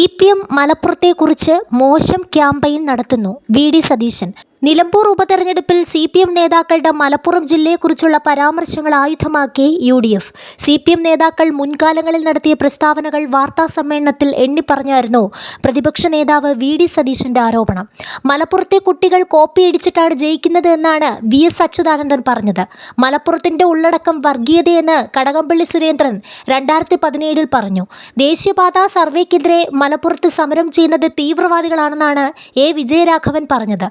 C P M മലപ്പുറത്തെക്കുറിച്ച് മോശം campaign നടത്തുന്നു V D Satheesan. Nilambur ഉപതെരഞ്ഞെടുപ്പിൽ സി പി എം നേതാക്കളുടെ മലപ്പുറം ജില്ലയെക്കുറിച്ചുള്ള പരാമർശങ്ങൾ ആയുധമാക്കി U D F C P M നേതാക്കൾ മുൻകാലങ്ങളിൽ നടത്തിയ പ്രസ്താവനകൾ വാർത്താ സമ്മേളനത്തിൽ എണ്ണിപ്പറഞ്ഞായിരുന്നു പ്രതിപക്ഷ നേതാവ് വി ഡി സതീശന്റെ ആരോപണം. മലപ്പുറത്തെ കുട്ടികൾ കോപ്പി കോപ്പിയടിച്ചിട്ടാണ് ജയിക്കുന്നത് എന്നാണ് വി എസ് അച്യുതാനന്ദൻ പറഞ്ഞത്. മലപ്പുറത്തിന്റെ ഉള്ളടക്കം വർഗീയതയെന്ന് കടകംപള്ളി സുരേന്ദ്രൻ രണ്ടായിരത്തി പതിനേഴിൽ പറഞ്ഞു. ദേശീയപാത സർവേക്കെതിരെ മലപ്പുറത്ത് സമരം ചെയ്യുന്നത് തീവ്രവാദികളാണെന്നാണ് എ. വിജയരാഘവൻ പറഞ്ഞത്.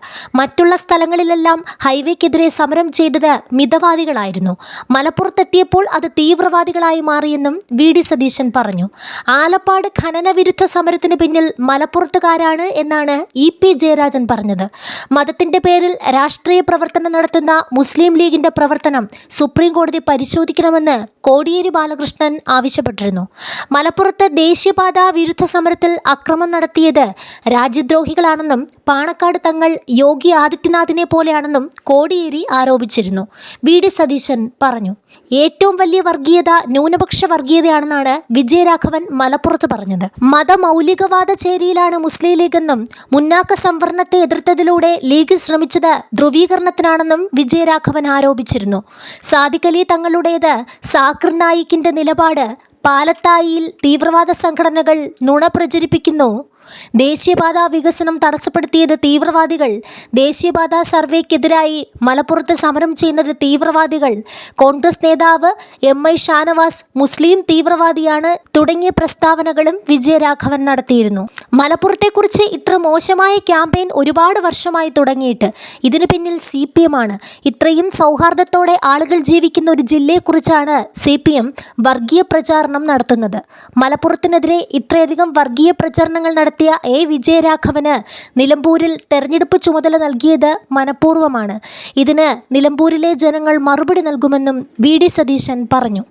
മറ്റുള്ള സ്ഥലങ്ങളിലെല്ലാം ഹൈവേക്കെതിരെ സമരം ചെയ്തത് മിതവാദികളായിരുന്നു. മലപ്പുറത്തെത്തിയപ്പോൾ അത് തീവ്രവാദികളായി മാറിയെന്നും വി. ഡി. സതീശൻ പറഞ്ഞു. ആലപ്പാട് ഖനന വിരുദ്ധ സമരത്തിന് പിന്നിൽ മലപ്പുറത്തുകാരാണ് എന്നാണ് ഇ. പി. ജയരാജൻ പറഞ്ഞത്. മതത്തിന്റെ പേരിൽ രാഷ്ട്രീയ പ്രവർത്തനം നടത്തുന്ന മുസ്ലിം ലീഗിന്റെ പ്രവർത്തനം സുപ്രീം കോടതി പരിശോധിക്കണമെന്ന് കോടിയേരി ബാലകൃഷ്ണൻ ആവശ്യപ്പെട്ടിരുന്നു. മലപ്പുറത്ത് ദേശീയപാത വിരുദ്ധ സമരത്തിൽ അക്രമം നടത്തിയത് രാജ്യദ്രോഹികളാണെന്നും പാണക്കാട് തങ്ങൾ യോഗി ആദിത്യനാഥിനെ പോലെയാണെന്നും കോടിയേരി ആരോപിച്ചിരുന്നു. വി. ഡി. സതീശൻ പറഞ്ഞു. ഏറ്റവും വലിയ വർഗീയത ന്യൂനപക്ഷ വർഗീയതയാണെന്നാണ് വിജയരാഘവൻ മലപ്പുറത്ത് പറഞ്ഞത്. മതമൗലികവാദ ചേരിയിലാണ് മുസ്ലിം ലീഗെന്നും മുന്നാക്ക സംവരണത്തെ എതിർത്തതിലൂടെ ലീഗ് ശ്രമിച്ചത് ധ്രുവീകരണത്തിനാണെന്നും വിജയരാഘവൻ ആരോപിച്ചിരുന്നു. സാദിഖലി തങ്ങളുടേത് സാക്കിർ നായിക്കിന്റെ നിലപാട് പാലത്തായിയിൽ തീവ്രവാദ സംഘടനകൾ നുണ പ്രചരിപ്പിക്കുന്നു. ദേശീയപാത വികസനം തടസ്സപ്പെടുത്തിയത് തീവ്രവാദികൾ. ദേശീയപാത സർവേക്കെതിരായി മലപ്പുറത്ത് സമരം ചെയ്യുന്നത് തീവ്രവാദികൾ. കോൺഗ്രസ് നേതാവ് എം ഐ ഷാനവാസ് മുസ്ലിം തീവ്രവാദിയാണ്. തുടങ്ങിയ പ്രസ്താവനകളും വിജയരാഘവൻ നടത്തിയിരുന്നു. മലപ്പുറത്തെക്കുറിച്ച് ഇത്ര മോശമായ ക്യാമ്പയിൻ ഒരുപാട് വർഷമായി തുടങ്ങിയിട്ട് ഇതിനു പിന്നിൽ സി പി എം ആണ്. ഇത്രയും സൗഹാർദ്ദത്തോടെ ആളുകൾ ജീവിക്കുന്ന ഒരു ജില്ലയെക്കുറിച്ചാണ് സി പി എം വർഗീയ പ്രചാരണം നടത്തുന്നത്. മലപ്പുറത്തിനെതിരെ ഇത്രയധികം വർഗീയ പ്രചരണങ്ങൾ നടത്തിയ എ വിജയരാഘവന് നിലമ്പൂരിൽ തെരഞ്ഞെടുപ്പ് ചുമതല നൽകിയത് മനഃപൂർവമാണ്. ഇതിന് നിലമ്പൂരിലെ ജനങ്ങൾ മറുപടി നൽകുമെന്നും വി ഡി സതീശൻ പറഞ്ഞു.